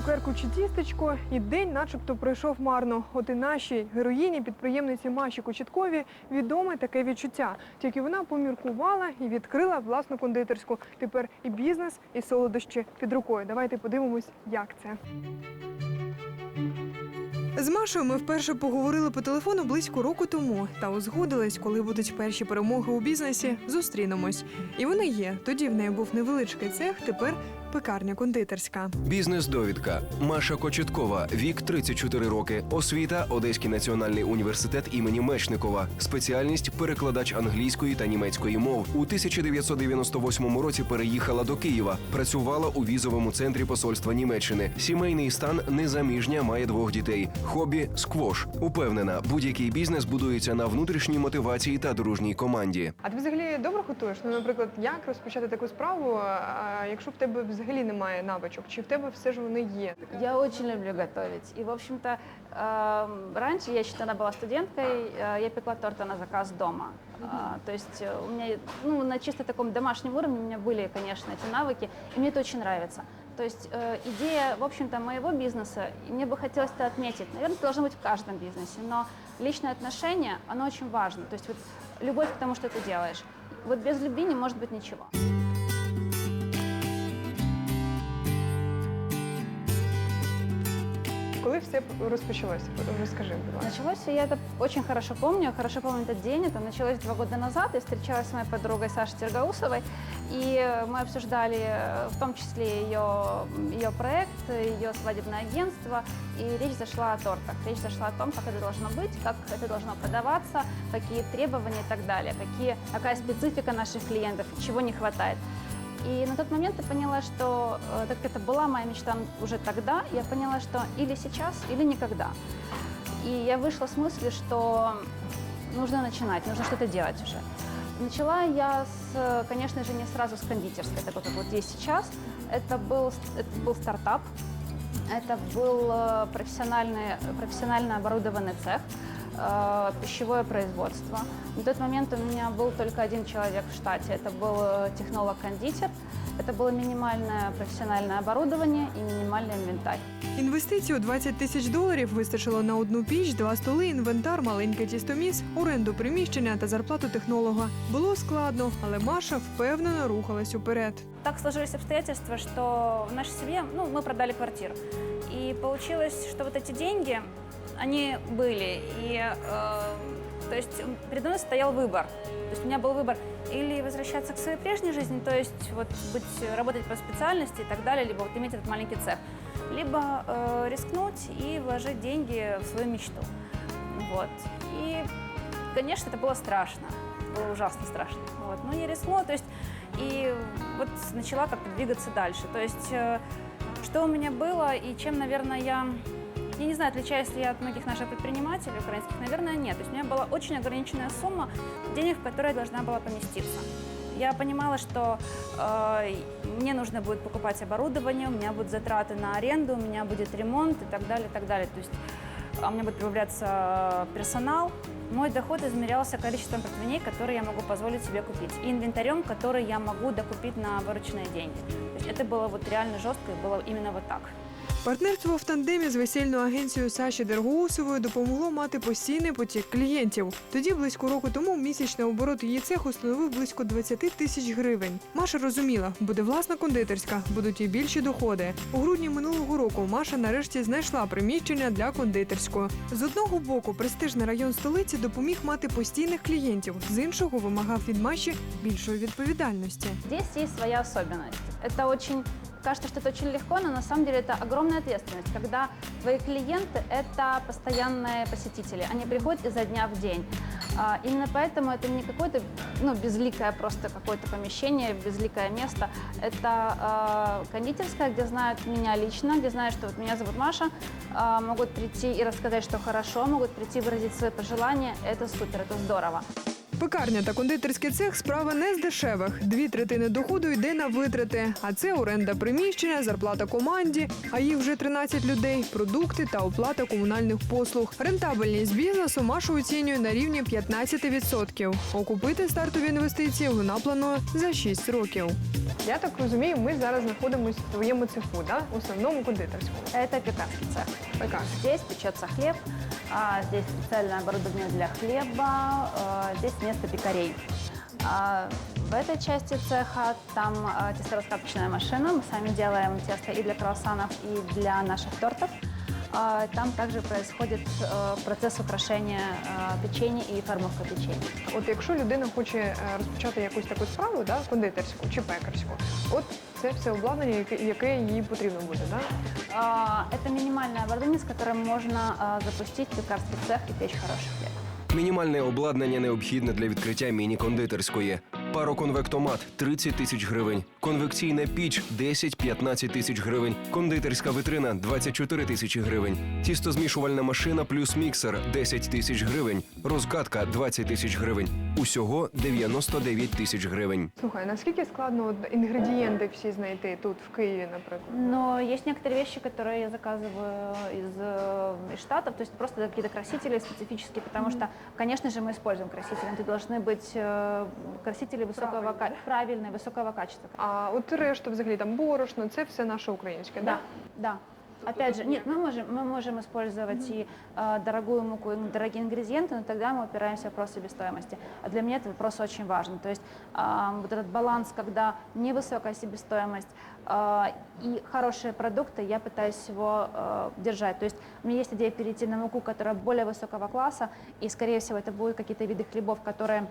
пахуче тістечко, і день, начебто, пройшов марно. От і нашій героїні, підприємниці Маші Кочеткові, відоме таке відчуття. Тільки вона поміркувала і відкрила власну кондитерську. Тепер і бізнес, і солодощі під рукою. Давайте подивимось, як це. З Машою ми вперше поговорили по телефону близько року тому та узгодились, коли будуть перші перемоги у бізнесі, зустрінемось. І вони є. Тоді в неї був невеличкий цех, тепер пекарня кондитерська. Бізнес-довідка. Маша Кочеткова, вік 34 роки. Освіта Одеський національний університет імені Мечникова. Спеціальність перекладач англійської та німецької мов. У 1998 році переїхала до Києва. Працювала у візовому центрі посольства Німеччини. Сімейний стан незаміжня, має двох дітей. Хобі сквош. Упевнена, будь-який бізнес будується на внутрішній мотивації та дружній команді. А ти взагалі добре готуєш? Ну, наприклад, як розпочати таку справу, а, якщо в тебе взагалі немає навичок, чи в тебе все ж вони є? Я очень люблю готовить. И, в общем-то, эм, раньше, я тогда была студенткой, э, я пекла торты на заказ дома. А, То есть э, у меня, ну, на чисто таком домашнем уровне у меня были, конечно, эти навыки, и мне это очень нравится. То есть э, идея, в общем-то, моего бизнеса, и мне бы хотелось это отметить, наверное, это должно быть в каждом бизнесе, но личное отношение, оно очень важно. То есть вот любовь к тому, что ты делаешь. Вот без любви не может быть ничего. Коли все розпочалося? Розкажи, будь. Началось, я это очень хорошо помню, хорошо помню этот день. Это началось два года назад. Я встречалась с моей подругой Сашей Тергаусовой, и мы обсуждали э, в том числе ее, ее проект, ее свадебное агентство, и речь зашла о тортах. Речь зашла о том, как это должно быть, как это должно продаваться, какие требования и так далее, какие, какая специфика наших клиентов, чего не хватает. И на тот момент я поняла, что э, так как это была моя мечта уже тогда, я поняла, что или сейчас, или никогда. И я вышла с мыслью, что нужно начинать, нужно что-то делать уже. Начала я, с, конечно же, не сразу с кондитерской, такой, как вот есть сейчас. Это был, это был стартап, это был э, профессиональный, профессионально оборудованный цех, э, пищевое производство. На тот момент у меня был только один человек в штате. Это был э, технолог-кондитер. Это было минимальное профессиональное оборудование и минимальный инвентарь. Інвестицій у 20 тисяч доларів вистачило на одну піч, два столи, інвентар, маленький тістоміс, оренду приміщення та зарплату технолога. Було складно, але Маша впевнено рухалась уперед. Так сложились обстоятельства, что в нашей семье, ну, мы продали квартиру. И получилось, что вот эти деньги, они были. И, э, то есть, передо мной стоял выбор. То есть у меня был выбор или возвращаться к своей прежней жизни, то есть вот быть, работать по специальности и так далее, либо вот иметь этот маленький цех, либо э, рискнуть и вложить деньги в свою мечту. Вот. И, конечно, это было страшно, было ужасно страшно. Вот. Но я рискнула, то есть и вот начала как-то двигаться дальше. То есть э, что у меня было и чем, наверное, я... Я не знаю, отличаюсь ли я от многих наших предпринимателей украинских, наверное, нет. То есть у меня была очень ограниченная сумма денег, в которые я должна была поместиться. Я понимала, что э, мне нужно будет покупать оборудование, у меня будут затраты на аренду, у меня будет ремонт и так далее, и так далее. То есть а у меня будет прибавляться персонал. Мой доход измерялся количеством противней, которые я могу позволить себе купить, и инвентарем, который я могу докупить на вырученные деньги. То есть это было вот реально жестко и было именно вот так. Партнерство в тандемі з весільною агенцією Саші Дергоусової допомогло мати постійний потік клієнтів. Тоді, близько року тому, місячний оборот її цеху становив близько 20 тисяч гривень. Маша розуміла, буде власна кондитерська, будуть і більші доходи. У грудні минулого року Маша нарешті знайшла приміщення для кондитерської. З одного боку, престижний район столиці допоміг мати постійних клієнтів, з іншого вимагав від Маші більшої відповідальності. Здесь есть своя особенность. Это очень кажется, что это очень легко, но на самом деле это огромная ответственность, когда твои клиенты – это постоянные посетители, они приходят изо дня в день. А, Именно поэтому это не какое-то ну, безликое просто какое-то помещение, безликое место. Это э, кондитерская, где знают меня лично, где знают, что вот меня зовут Маша, а, могут прийти и рассказать, что хорошо, могут прийти выразить свои пожелания. Это супер, это здорово. Пекарня та кондитерський цех справа не з дешевих. Дві третини доходу йде на витрати. А це оренда приміщення, зарплата команді, а їх вже 13 людей, продукти та оплата комунальних послуг. Рентабельність бізнесу Маша оцінює на рівні 15%. Окупити стартові інвестиції вона планує за 6 років. Я так розумію, ми зараз знаходимося в твоєму цеху, да? основному кондитерському. Это пекарский цех. Пекарня. Здесь печется хлеб, а, здесь специальное оборудование для хлеба, а, здесь место пекарей. А, В этой части цеха там а, тесторасхваточная машина. Мы сами делаем тесто и для круассанов, и для наших тортов. А, Там также происходит э, процесс украшения э, печенья и формовка печенья. От якщо людина хоче е, розпочати якусь таку справу, да, кондитерську чи пекарську, от це все обладнання, яке, яке їй потрібно буде. Да? А, Это минимальное оборудование, с которым можно а, запустить пекарский цех и печь хороший хлеб. Мінімальне обладнання необхідне для відкриття міні-кондитерської. Пароконвектомат 30 тисяч гривень, конвекційна піч 10-15 тисяч гривень, кондитерська витрина 24 тисячі гривень, тістозмішувальна машина плюс міксер 10 тисяч гривень, розкатка 20 тисяч гривень. Усього 99 тисяч гривень. Слухай, наскільки складно от, інгредієнти всі знайти тут, в Києві, наприклад? Но есть некоторые вещи, которые я заказываю из, э, из Штатов, то есть просто какие-то красители специфические, потому что, конечно же, мы используем красители. Это должны быть э, красители высокого, ка- правильные, высокого качества. А от решта, взагалі, там борошно, це все наше українське, Да, да. Опять же, нет, мы можем, мы можем использовать и э, дорогую муку, и дорогие ингредиенты, но тогда мы упираемся в вопрос себестоимости. А для меня этот вопрос очень важен. То есть э, вот этот баланс, когда невысокая себестоимость э, и хорошие продукты, я пытаюсь его э, держать. То есть у меня есть идея перейти на муку, которая более высокого класса, и, скорее всего, это будут какие-то виды хлебов, которые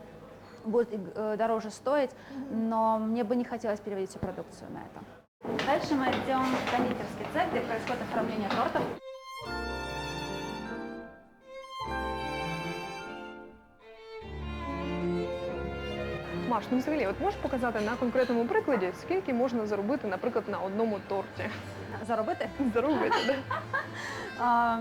будут э, дороже стоить, но мне бы не хотелось переводить всю продукцию на это. Дальше мы идем в кондитерский цех, где происходит оформление тортов. Маш, ну взагалі, от можеш показати на конкретному прикладі, скільки можна заробити, наприклад, на одному торті? Заработай. Заробити, да?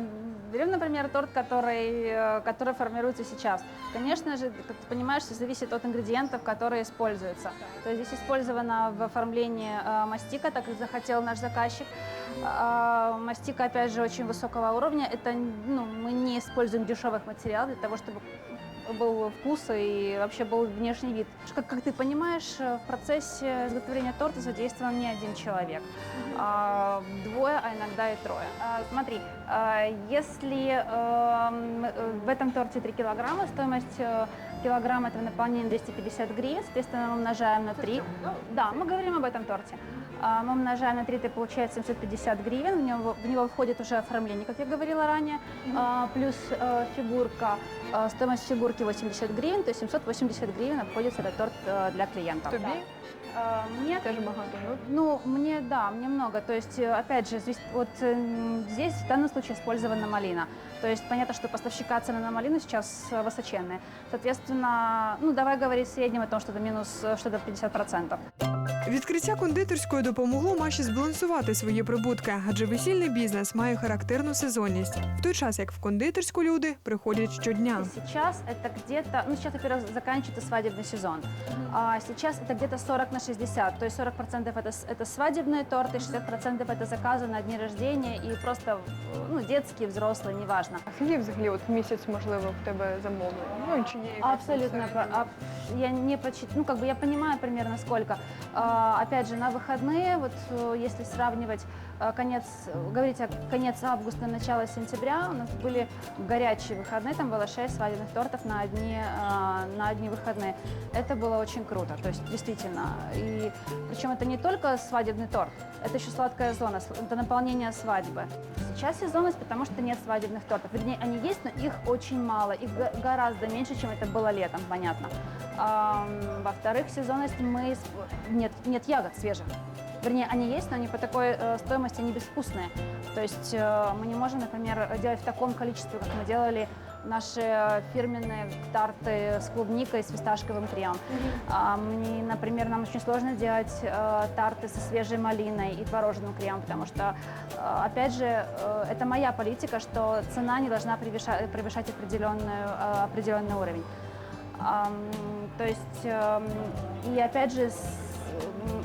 Берем, например, торт, который, э, который формируется сейчас. Конечно же, как ты понимаешь, все зависит от ингредиентов, которые используются. То есть здесь использована в оформлении э, мастика, так как захотел наш заказчик. А, Мастика, опять же, очень высокого уровня. Это, ну, мы не используем дешевых материалов для того, чтобы был вкус и вообще был внешний вид. Как, как ты понимаешь, э, в процессе изготовления торта задействован не один человек. А, двое, а иногда и трое. А, смотри, а, если эм, э, в этом торте 3 килограмма, стоимость килограмма этого наполнения 250 гривен, соответственно, мы умножаем на 3. Да, мы говорим об этом торте. А, Мы умножаем на 3, это получает 750 гривен. В него, в него входит уже оформление, как я говорила ранее, а, плюс э, фигурка. А, Стоимость фигурки 80 гривен, то есть 780 гривен обходится этот торт э, для клиента. Тобі А, Мне теж багато. Ну, ну, мне, да, мне много. То есть, э, опять же, здесь, вот м, здесь в данном случае использована малина. То есть, понятно, что поставщика цены на малину сейчас э, высоченные. Соответственно, ну, давай говорить в среднем о том, что это минус э, что-то 50%. Відкриття кондитерської допомогло Маші збалансувати свої прибутки, адже весільний бізнес має характерну сезонність. В той час як в кондитерську люди приходять щодня. Сейчас это где-то, ну, сейчас, во-первых, заканчивается свадебный сезон. А сейчас это где-то 40 на 60. То есть 40% это, с- это свадебные торты, 60% это заказы на дни рождения и просто, э, ну, детские, взрослые, неважно. А скільки взагалі от в місяць можливо в тебе замовлень? Ну чи є якась Абсолютно. там про- а, Я не прочит, ну как бы я понимаю примерно сколько. А, опять же, на выходные, вот э, если сравнивать э, конец, э, говорить о конец августа, начало сентября, у нас были горячие выходные, там было 6 свадебных тортов на одни, э, на одни выходные. Это было очень круто, то есть действительно. и причем это не только свадебный торт, это еще сладкая зона, это наполнение свадьбы. Сейчас сезонность, потому что нет свадебных тортов. Вернее, они есть, но их очень мало, их гораздо меньше, чем это было летом, понятно. Ам, Во-вторых, сезонность мы... Нет, нет ягод свежих. Вернее, они есть, но они по такой э, стоимости, они безвкусные. То есть э, мы не можем, например, делать в таком количестве, как мы делали наши фирменные тарты с клубникой и с фисташковым кремом. А, мне, например, нам очень сложно делать э, тарты со свежей малиной и творожным кремом, потому что, э, опять же, э, это моя политика, что цена не должна превышать, превышать определенную, э, определенный уровень. То есть, эм, и опять же, с-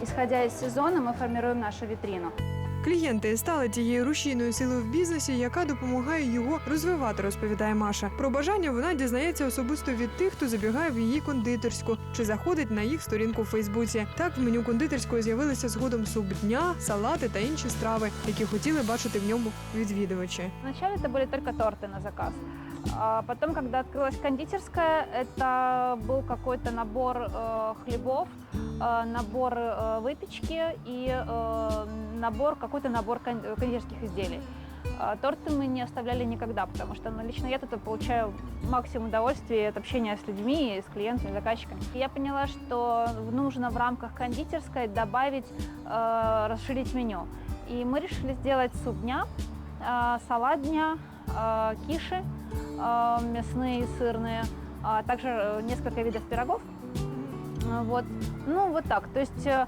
исходя из сезона, мы формируем нашу витрину. Клієнти стали тією рушійною силою в бізнесі, яка допомагає його розвивати, розповідає Маша. Про бажання вона дізнається особисто від тих, хто забігає в її кондитерську чи заходить на їх сторінку в Фейсбуці. Так в меню кондитерської з'явилися згодом суп дня, салати та інші страви, які хотіли бачити в ньому відвідувачі. Вначале это были только торты на заказ. А потом, когда открылась кондитерская, это был какой-то набор э, хлебов, э, набор э, выпечки и э, набор, какой-то набор кон- кондитерских изделий. А Торты мы не оставляли никогда, потому что ну, лично я тут получаю максимум удовольствия от общения с людьми, с клиентами, заказчиками. Я поняла, что нужно в рамках кондитерской добавить, э, расширить меню. И мы решили сделать суп дня, э, салат дня, э, киши э, мясные и сырные, а также э, несколько видов пирогов. Вот. Ну, вот так. То есть э,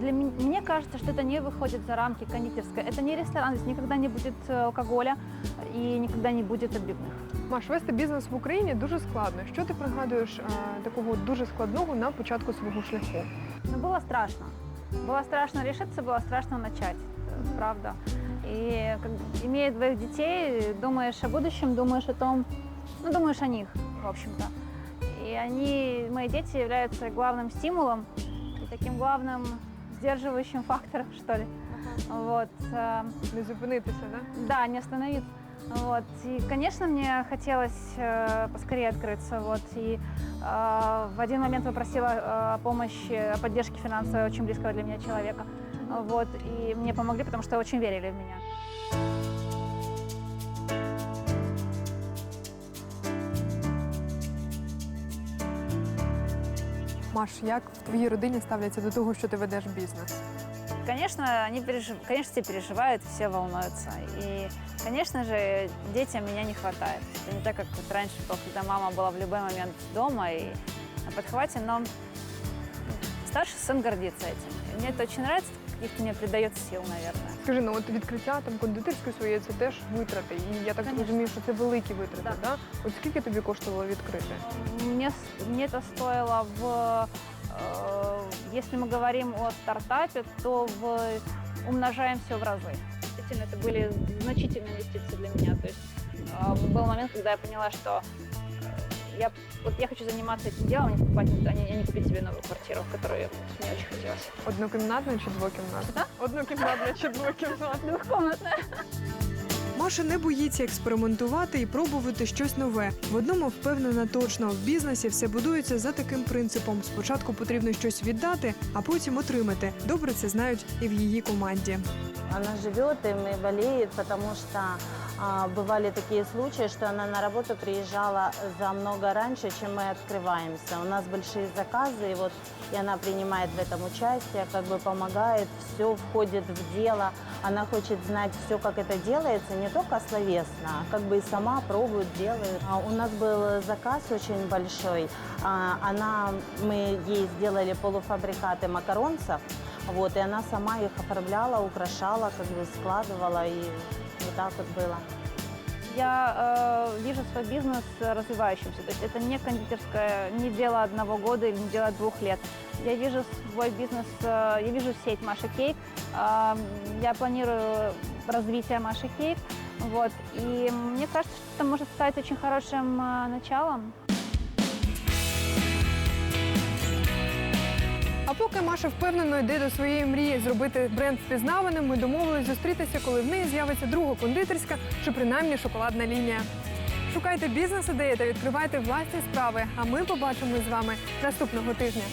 для м- мне кажется, что это не выходит за рамки кондитерской. Это не ресторан, здесь никогда не будет э, алкоголя и никогда не будет отбивных. Маш, вести бізнес в Україні дуже складно. Що ти пригадуєш е, такого дуже складного на початку свого шляху? Но было страшно. Было страшно решиться, было страшно начать, э, правда. И как, бы, имея двоих детей, думаешь о будущем, думаешь о том, ну, думаешь о них, в общем-то. И они, мои дети, являются главным стимулом и таким главным сдерживающим фактором, что ли. Вот. э, Не зупинитися, да? Да, не остановиться. Вот. И, конечно, мне хотелось э, поскорее открыться. Вот. И э, в один момент попросила э, помощи, поддержки финансовой очень близкого для меня человека. Вот. И мне помогли, потому что очень верили в меня. Маш, як в твоїй родині ставляться до того, що ти ведеш бізнес? Конечно, они пережив... конечно, все переживают, все волнуются. И, конечно же, детям меня не хватает. Это не так, как вот раньше, было, когда мама была в любой момент дома и на подхвате, но старший сын гордится этим. И мне это очень нравится, каких-то мне придает сил, наверное. Скажи, ну от відкриття там кондитерської своєї це теж витрати. І я так Конечно. розумію, що це великі витрати, Да. да. От скільки тобі коштувало відкрити? Мне, с- мне это стоило в... э, если мы говорим о стартапе, то в, умножаем все в разы. Действительно, это были значительные инвестиции для меня. То есть э, был момент, когда я поняла, что э, я, вот я хочу заниматься этим делом, а не покупать, а не, не купить себе новую квартиру, в которую мне очень хотелось. Однокімнатна чи двокімнатна? Що? Однокімнатна чи двокімнатна? Двухкомнатная. Маша не боїться експериментувати і пробувати щось нове. В одному впевнена точно в бізнесі все будується за таким принципом: спочатку потрібно щось віддати, а потім отримати. Добре це знають і в її команді. Она живет им и болеет, потому что а, бывали такие случаи, что она на работу приезжала за много раньше, чем мы открываемся. У нас большие заказы, и вот и она принимает в этом участие, как бы помогает, все входит в дело. Она хочет знать все, как это делается, не только словесно, а как бы и сама пробует, делает. А у нас был заказ очень большой. А, она, мы ей сделали полуфабрикаты макаронцев, вот, и она сама их оформляла, украшала, как бы складывала, и вот так вот было. Я э, вижу свой бизнес развивающимся. То есть это не кондитерская, не дело одного года или не дело двух лет. Я вижу свой бизнес, э, я вижу сеть Маша Кейк. Э, я планирую развитие Маши Кейк. Вот. И мне кажется, что это может стать очень хорошим э, началом. А поки Маша впевнено йде до своєї мрії зробити бренд впізнаваним, ми домовились зустрітися, коли в неї з'явиться друга кондитерська чи принаймні шоколадна лінія. Шукайте бізнес-ідеї та відкривайте власні справи. А ми побачимось з вами наступного тижня.